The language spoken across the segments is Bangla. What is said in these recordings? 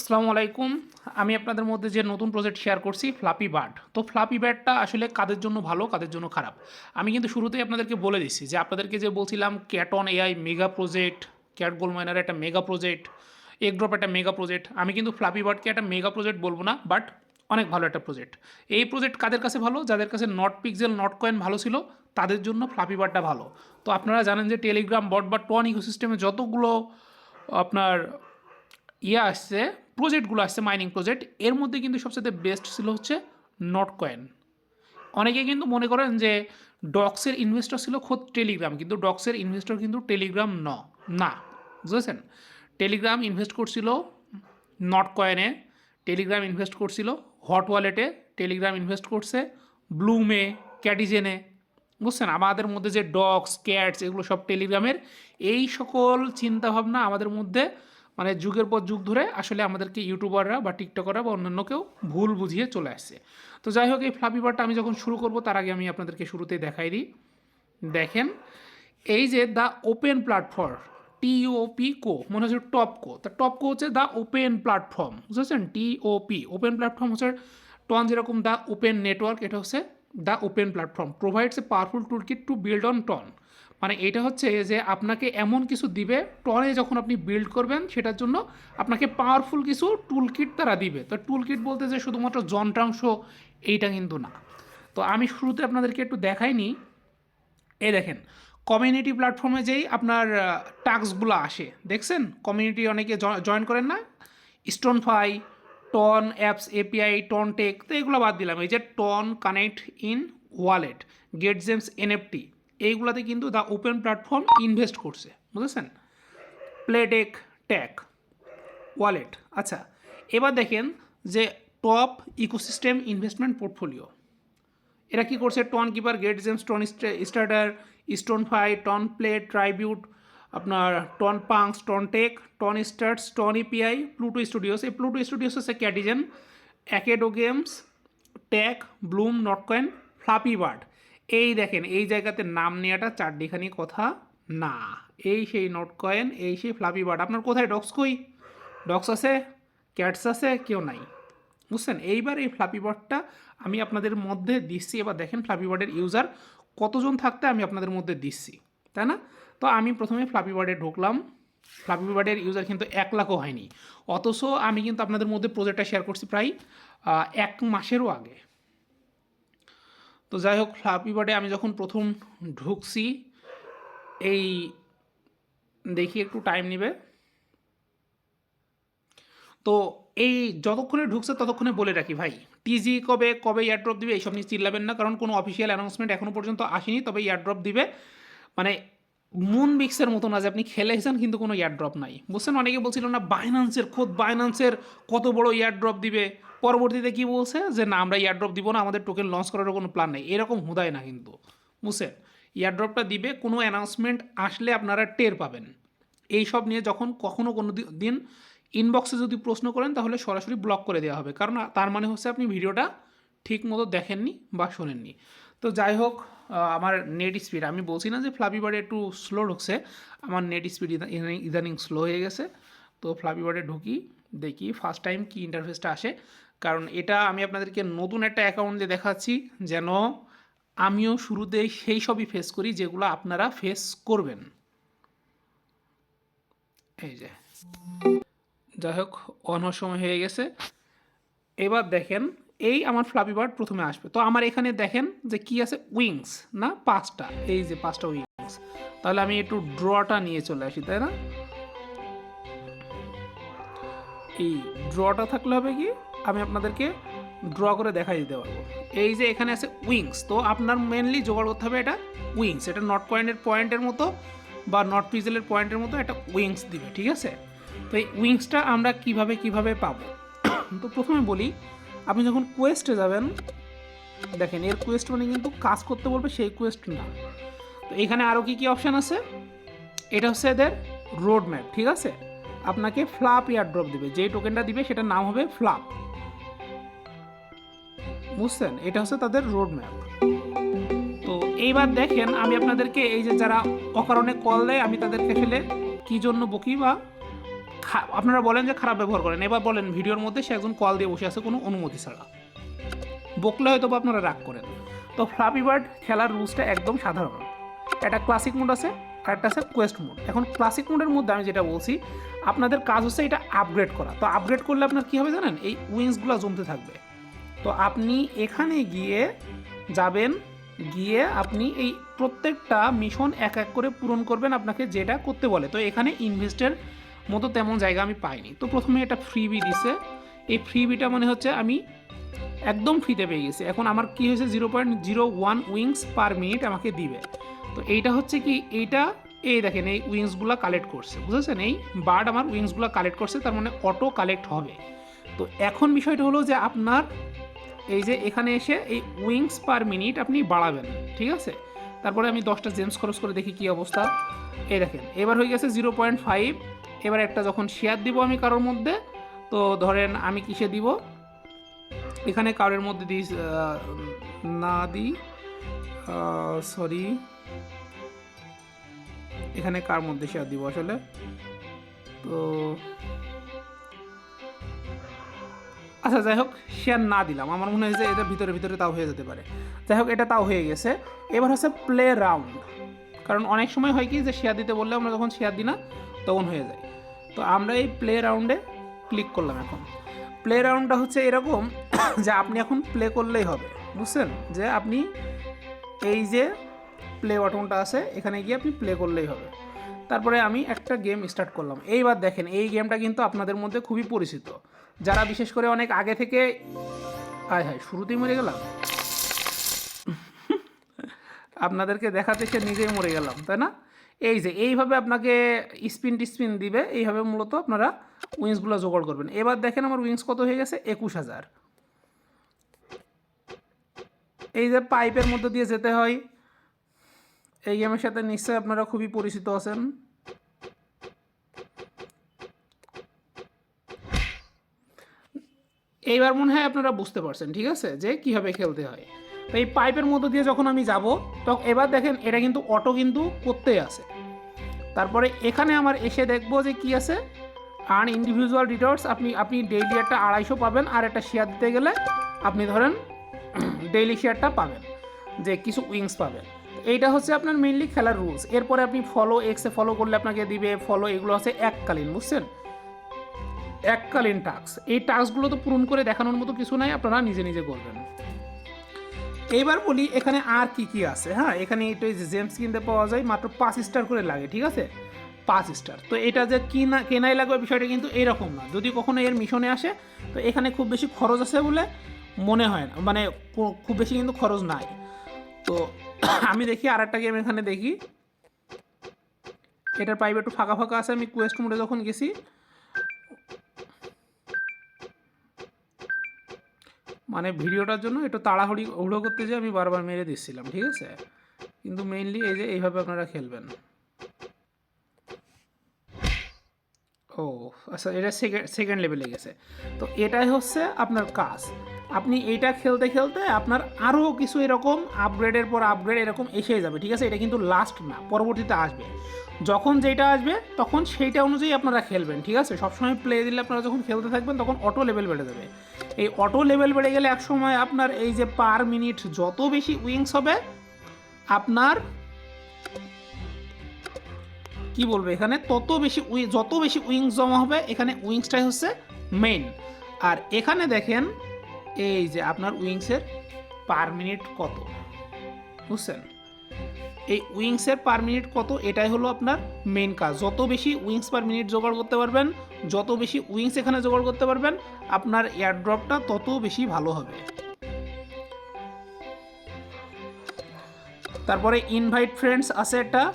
আসসালামু আলাইকুম। আমি আপনাদের মধ্যে যে নতুন প্রজেক্ট শেয়ার করছি ফ্লাপি বার্ড তো ফ্লাপি বার্ডটা আসলে কাদের জন্য ভালো, কাদের জন্য খারাপ? আমি কিন্তু শুরুতেই আপনাদেরকে বলে দিচ্ছি যে আপনাদেরকে যে বলছিলাম cation AI mega project cat gold miner একটা মেগা প্রজেক্ট এগড্রপ একটা মেগা প্রজেক্ট আমি কিন্তু ফ্লাপি বার্ডকে একটা মেগা প্রজেক্ট বলব না বাট অনেক ভালো একটা প্রজেক্ট এই প্রজেক্ট কাদের কাছে ভালো? যাদের কাছে নট পিক্সেল নট কয়েন ভালো ছিল, তাদের জন্য ফ্লাপি বার্ডটা ভালো। তো আপনারা জানেন যে টেলিগ্রাম বট বা টন ইকোসিস্টেমে যতগুলো আপনার ইয়ে আসছে প্রজেক্টগুলো আসছে মাইনিং প্রজেক্ট এর মধ্যে কিন্তু সবচেয়ে বেস্ট ছিল হচ্ছে নট কয়েন অনেকে কিন্তু মনে করেন যে ডক্সের ইনভেস্টর ছিল খোদ টেলিগ্রাম কিন্তু ডক্সের ইনভেস্টর কিন্তু টেলিগ্রাম ন, না, বুঝেছেন? টেলিগ্রাম ইনভেস্ট করছিল নট কয়েনে টেলিগ্রাম ইনভেস্ট করছিল হট ওয়ালেটে টেলিগ্রাম ইনভেস্ট করছে ব্লুমে ক্যাটিজেনে বুঝছেন? আমাদের মধ্যে যে ডগস ক্যাটস এগুলো সব টেলিগ্রামের এই সকল চিন্তাভাবনা আমাদের মধ্যে মানে যুগের পর যুগ ধরে আসলে আমাদেরকে ইউটিউবাররা বা টিকটকাররা বা অন্যান্য কেউ ভুল বুঝিয়ে চলে আসছে। তো যাই হোক, এই ফ্লাপিবারটা আমি যখন শুরু করব, তার আগে আমি আপনাদেরকে শুরুতে দেখাই দিই। দেখেন, এই যে the open platform TOP co, মনে হচ্ছে টপ কো। তা টপ কো হচ্ছে দ্য ওপেন প্ল্যাটফর্ম বুঝেছেন টিওপি ওপেন প্ল্যাটফর্ম হচ্ছে টন যেরকম দ্য ওপেন নেটওয়ার্ক, এটা হচ্ছে the open platform. Provides a powerful toolkit to build on TON মানে এটা হচ্ছে যে আপনাকে এমন কিছু দিবে টনে যখন আপনি বিল্ড করবেন, সেটার জন্য আপনাকে পাওয়ারফুল কিছু টুল কিট তারা দিবে। তো টুল কিট বলতে যে শুধুমাত্র যন্ত্রাংশ, এইটা কিন্তু না। তো আমি শুরুতে আপনাদেরকে একটু দেখাইনি। এ দেখেন কমিউনিটি প্ল্যাটফর্মে যেই আপনার টাস্কগুলো আসে, দেখছেন? কমিউনিটি অনেকে জয়েন করেন না? Stonfi TON apps API TON tech তো এগুলো বাদ দিলাম। এই যে TON connect in wallet get gems NFT এইগুলাতে কিন্তু দ্য ওপেন প্ল্যাটফর্ম ইনভেস্ট করছে, বুঝেছেন? প্লেটেক ট্যাক ওয়ালেট আচ্ছা এবার দেখেন যে টপ ইকোসিস্টেম ইনভেস্টমেন্ট পোর্টফোলিও এরা কি করছে? TON keeper get gems TON starter ston fi TON plate tribute আপনার TON punks TON tech TON starts TON API Pluto studios এই প্লুটো স্টুডিওস হচ্ছে ক্যাটিজেন অ্যাকেডো গেমস ট্যাক ব্লুম নটকয়েন ফ্লাপি বার্ড এই দেখেন, এই জায়গাতে নাম নেওয়াটা চারটিখানি কথা না। এই সেই নোট কয়েন এই সেই ফ্লাপি বার্ড আপনার কোথায়? ডক্স কই? ডক্স আছে? ক্যাটস আছে? কেউ নাই। বুঝছেন? এইবার এই ফ্লাপি বার্ডটা আমি আপনাদের মধ্যে দিচ্ছি। এবার দেখেন ফ্লাপি বার্ডের ইউজার কতজন থাকতে আমি আপনাদের মধ্যে দিচ্ছি, তাই না? তো আমি প্রথমে ফ্লাপি বার্ডে ঢুকলাম। ফ্লাপি বার্ডের ইউজার কিন্তু এক লাখও হয়নি। অথচ আমি কিন্তু আপনাদের মধ্যে প্রজেক্টটা শেয়ার করছি প্রায় এক মাসেরও আগে। তো যাই হোক ফ্লাপি বার্ডে আমি যখন প্রথম ঢুকছি, এই দেখি একটু টাইম নেবে। তো এই যতক্ষণে ঢুকছে ততক্ষণে বলে রাখি ভাই টিজি কবে কবে ইয়ারড্রপ দিবে এইসব নিয়ে চিল্লাবেন না, কারণ কোনো অফিসিয়াল অ্যানাউন্সমেন্ট এখনও পর্যন্ত আসেনি, তবে ইয়ারড্রপ দিবে। মানে মুন মিক্সের মতো না যে আপনি খেলে এসেছেন, কিন্তু কোনো ইয়ারড্রপ নাই। বুঝছেন অনেকে বলছিল না বাইন্যান্সের খোদ বাইন্যান্সের কত বড় ইয়ারড্রপ দিবে? পরবর্তীতে কি বলছে? যে, না, আমরা ইয়ারড্রপ দিব না, আমাদের টোকেন লঞ্চ করার কোনো প্ল্যান নেই। এরকম হুদায় না কিন্তু। বুঝছেন? ইয়ারড্রপটা দিবে, কোনো অ্যানাউন্সমেন্ট আসলে আপনারা টের পাবেন। এই সব নিয়ে যখন কখনো কোনো দিন ইনবক্সে যদি প্রশ্ন করেন, তাহলে সরাসরি ব্লক করে দেওয়া হবে। কারণ, তার মানে হচ্ছে আপনি ভিডিওটা ঠিক মতো দেখেননি বা শোনেননি। তো যাই হোক আমার নেট স্পিড আমি বলছি না যে ফ্লাপি বার্ডে একটু স্লো ঢুকছে। আমার নেট স্পিড ইদানিং স্লো হয়ে গেছে। তো ফ্লাপি বার্ডে ঢুকি, দেখি ফার্স্ট টাইম কি ইন্টারফেসটা আসে। কারণ এটা আমি আপনাদেরকে নতুন একটা অ্যাকাউন্ট দিয়ে দেখাচ্ছি, যেন আমিও শুরুতেই সেই সবই ফেস করি যেগুলো আপনারা ফেস করবেন। এই যে। যাই হোক, অন সময় হয়ে গেছে। এবার দেখেন, এই আমার ফ্লাপি বার্ড প্রথমে আসবে। তো আমার এখানে দেখেন যে কি আছে? উইংস না? পাঁচটা। এই যে পাঁচটা উইংস তাহলে আমি একটু ড্রটা নিয়ে চলে আসি, তাই না? এই ড্রটা থাকলে হবে কি? আমি আপনাদেরকে ড্র করে দেখাই দিতে পারব। এই যে এখানে আছে উইংস তো আপনার মেনলি জোগাড় করতে হবে এটা উইংস এটা নট পয়েন্টের পয়েন্টের মতো বা নট পিজেলের পয়েন্টের মতো একটা উইংস দিবে, ঠিক আছে? তো এই উইংসটা আমরা কীভাবে কীভাবে পাবো? তো প্রথমে বলি, আপনি যখন কোয়েস্টে যাবেন, দেখেন এর কোয়েস্ট মানে কিন্তু কাজ করতে বলবে সেই কোয়েস্ট না। তো এখানে আরও কি কি অপশান আছে? এটা হচ্ছে এদের রোড ম্যাপ ঠিক আছে? আপনাকে ফ্লাপ ইয়ারড্রপ দেবে। যেই টোকেনটা দিবে, সেটার নাম হবে ফ্লাপ বুঝছেন? এটা হচ্ছে তাদের রোড ম্যাপ তো এইবার দেখেন, আমি আপনাদেরকে এই যে যারা অকারণে কল দেয়, আমি তাদেরকে ফেলে কি জন্য বকি বা আপনারা বলেন যে খারাপ ব্যবহার করেন। এবার বলেন, ভিডিওর মধ্যে সে একজন কল দিয়ে বসে আছে, কোনো অনুমতি ছাড়া। বকলে হয়তো বা আপনারা রাগ করেন। তো ফ্লাপি বার্ড খেলার রুলসটা একদম সাধারণ। একটা ক্লাসিক মোড আছে, আর একটা আছে কোয়েস্ট মোড এখন ক্লাসিক মোডের মধ্যে আমি যেটা বলছি আপনাদের কাজ হচ্ছে এটা আপগ্রেড করা। তো আপগ্রেড করলে আপনার কী হবে জানেন? এই উইংসগুলো জমতে থাকবে। তো আপনি এখানে গিয়ে যাবেন, গিয়ে আপনি এই প্রত্যেকটা মিশন এক এক করে পূরণ করবেন আপনাকে যেটা করতে বলে। তো এখানে ইনভেস্টের মতো তেমন জায়গা আমি পাইনি। তো প্রথমে এটা ফ্রিবি দিছে। এই ফ্রিবিটা মানে হচ্ছে আমি একদম ফ্রিতে পেয়ে গেছি। এখন আমার কি হয়েছে? Zero point zero one wings per minute আমাকে দিবে। তো এইটা হচ্ছে কি? এইটা এই দেখেন, এই উইংসগুলো কালেক্ট করছে, বুঝেছেন? এই বার্ড আমার উইংসগুলো কালেক্ট করছে, তার মানে অটো কালেক্ট হবে। তো এখন বিষয়টা হলো যে আপনার এই যে এখানে এসে এই উইংস পার মিনিট আপনি বাড়াবেন, ঠিক আছে? তারপরে আমি দশটা জেমস খরচ করে দেখি কি অবস্থা। এই দেখেন, এবার হয়ে গেছে জিরো পয়েন্ট ফাইভ। এবার একটা যখন শেয়ার দিব আমি কারোর মধ্যে, তো ধরেন আমি কিসে দিব? এখানে কারোর মধ্যে দিই না দিই সরি এখানে কার মধ্যে শেয়ার দিব আসলে তো আচ্ছা যাই হোক শেয়ার না দিলাম। আমার মনে হয় যে এটা ভিতরে ভিতরে তাও হয়ে যেতে পারে। যাই হোক, এটা তাও হয়ে গেছে। এবার হচ্ছে প্লে রাউন্ড কারণ অনেক সময় হয় কি যে শেয়ার দিতে বললে আমরা যখন শেয়ার দিই না, তখন হয়ে যায়। তো আমরা এই প্লে রাউন্ডে ক্লিক করলাম এখন। প্লে রাউন্ডটা হচ্ছে এরকম যে আপনি এখন প্লে করলেই হবে। বুঝছেন? যে আপনি এই যে প্লে বাটনটা আছে, এখানে গিয়ে আপনি প্লে করলেই হবে। তারপরে আমি একটা গেম স্টার্ট করলাম। এইবার দেখেন, এই গেমটা কিন্তু আপনাদের মধ্যে খুবই পরিচিত। যারা বিশেষ করে অনেক আগে থেকে আয় হায়, শুরুতেই মরে গেলাম? আপনাদেরকে দেখাতে সে নিজেই মরে গেলাম, তাই না? এই যে, এইভাবে আপনাকে স্পিন টিস্পিন দিবে, এইভাবে মূলত আপনারা উইংসগুলো জোগাড় করবেন। এবার দেখেন আমার উইংস কত হয়ে গেছে? একুশ হাজার। এই যে পাইপের মধ্যে দিয়ে যেতে হয়। এই গেমের সাথে নিশ্চয়ই আপনারা খুবই পরিচিত আছেন। এইবার মনে হয় আপনারা বুঝতে পারছেন, ঠিক আছে? যে কীভাবে খেলতে হয়। তো এই পাইপের মধ্য দিয়ে যখন আমি যাব তখন এবার দেখেন এটা কিন্তু অটো কিন্তু করতেই আছে। তারপরে এখানে আমার এসে দেখব যে কি আছে। আর্ন ইন্ডিভিজুয়াল রিটার্নস আপনি আপনি ডেইলি একটা আড়াইশো পাবেন আর একটা শেয়ার দিতে গেলে আপনি ধরেন ডেইলি শেয়ারটা পাবেন, যে কিছু উইংস পাবেন। এইটা হচ্ছে আপনার মেইনলি খেলার রুলস এরপরে আপনি ফলো এক্সে ফলো করলে আপনাকে দিবে ফলো এগুলো হচ্ছে এককালীন, বুঝছেন? এককালীন টাস্ক এই টাস্কগুলো তো পূরণ করে দেখানোর মতো কিছু নাই, আপনারা নিজে নিজে করবেন। এইবার বলি, এখানে আর কি কি আছে? হ্যাঁ এখানে এটা জেমস কিনতে পাওয়া যায়, মাত্র পাঁচ স্টার করে লাগে, ঠিক আছে? পাঁচ স্টার তো এটা যে কিনা, কেনাই লাগবে বিষয়টা কিন্তু এরকম না। যদি কখনো এর মিশনে আসে, তো এখানে খুব বেশি খরচ আছে বলে মনে হয় না। মানে খুব বেশি কিন্তু খরচ নাই। তো আমি দেখি আর একটা গেম এখানে দেখি। এটার পাইপ একটু ফাঁকা ফাঁকা আছে, আমি কোয়েস্ট মোডে যখন গেছি। মানে ভিডিওটার জন্য একটু তাড়াহুড়ি হুড়ো করতে যে আমি বারবার মেরে দিচ্ছিলাম, ঠিক আছে? কিন্তু মেইনলি এই যে এইভাবে আপনারা খেলবেন। ও আচ্ছা এটা সেকেন্ড সেকেন্ড লেভেলে গেছে। তো এটাই হচ্ছে আপনার কাজ। আপনি এটা খেলতে খেলতে আপনার আরও কিছু এরকম আপগ্রেডের পর আপগ্রেড এরকম এসে যাবে, ঠিক আছে? এটা কিন্তু লাস্ট না, পরবর্তীতে আসবে। যখন যেটা আসবে, তখন সেইটা অনুযায়ী আপনারা খেলবেন, ঠিক আছে? সবসময় প্লে দিলে আপনারা যখন খেলতে থাকবেন, তখন অটো লেভেল বেড়ে যাবে। এই অটো লেভেল বেড়ে গেলে একসময় আপনার এই যে পার মিনিট যত বেশি উইংস হবে, আপনার কি বলব এখানে? তত বেশি যত বেশি উইংস জমা হবে, এখানে উইংসটাই হচ্ছে মেইন আর এখানে দেখেন এই যে আপনার উইংসের পার মিনিট কত? বুঝছেন? এই উইংসের পার মিনিট কত? এটাই হলো আপনার মেন কাজ। যত বেশি উইংস পার মিনিট জোগাড় করতে পারবেন, যত বেশি উইংস এখানে জোগাড় করতে পারবেন, আপনার এয়ারড্রপটা তত বেশি ভালো হবে। তারপরে ইনভাইট ফ্রেন্ডস আছে একটা।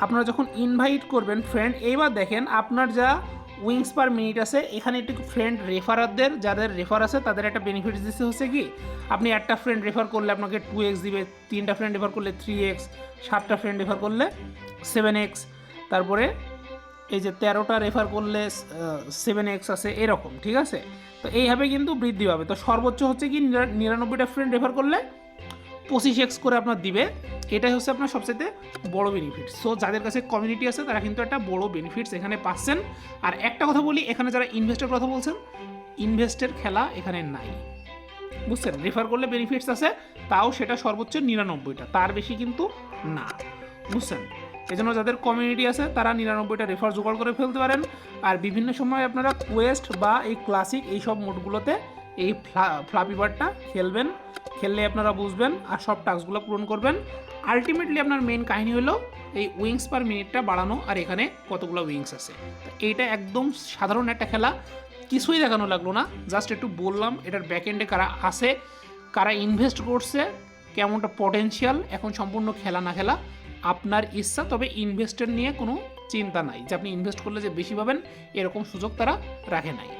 আপনারা যখন ইনভাইট করবেন ফ্রেন্ড এইবার দেখেন আপনার যা উইংস পার মিনিট আছে। এখানে একটু ফ্রেন্ড রেফারারদের যাদের রেফার আছে, তাদের একটা বেনিফিট দিচ্ছে হচ্ছে কি, আপনি একটা ফ্রেন্ড রেফার করলে আপনাকে টু এক্স দিবে, তিনটা ফ্রেন্ড রেফার করলে থ্রি এক্স সাতটা ফ্রেন্ড রেফার করলে সেভেন এক্স তারপরে এই যে তেরোটা রেফার করলে সেভেন এক্স আছে, এরকম, ঠিক আছে? তো এইভাবে কিন্তু বৃদ্ধি পাবে। তো সর্বোচ্চ হচ্ছে কি, নিরা- নিরানব্বইটা ফ্রেন্ড রেফার করলে পঁচিশ এক্স করে আপনার দিবে, এটাই হচ্ছে আপনার সবচেয়ে বড় বেনিফিট সো যাদের কাছে কমিউনিটি আছে, তারা কিন্তু একটা বড় বেনিফিটস এখানে পাচ্ছেন। আর একটা কথা বলি, এখানে যারা ইনভেস্টের কথা বলছেন ইনভেস্টের খেলা এখানে নাই। বুঝছেন? রেফার করলে বেনিফিটস আছে, তাও সেটা সর্বোচ্চ নিরানব্বইটা, তার বেশি কিন্তু না। বুঝছেন? এজন্য যাদের কমিউনিটি আছে, তারা নিরানব্বইটা রেফার জোগাড় করে ফেলতে পারেন। আর বিভিন্ন সময় আপনারা কোয়েস্ট বা এই ক্লাসিক এই সব মোডগুলোতে এই ফ্লাপি বারটা খেলবেন। খেললে আপনারা বুঝবেন আর সব টাস্কগুলো পূরণ করবেন। আলটিমেটলি আপনার মেন কাহিনী হলো এই উইংস পার মিনিটটা বাড়ানো আর এখানে কতগুলো উইংস আছে। এইটা একদম সাধারণ একটা খেলা, কিছুই দেখানো লাগল না জাস্ট একটু বললাম এটার ব্যাকএন্ডে কারা আছে, কারা ইনভেস্ট করছে, কেমনটা পটেনশিয়াল এখন সম্পূর্ণ খেলা না খেলা, আপনার ইচ্ছা, তবে ইনভেস্টের নিয়ে কোনো চিন্তা নাই। যে আপনি ইনভেস্ট করলে যে বেশি পাবেন, এরকম সুযোগ তারা রাখে নাই।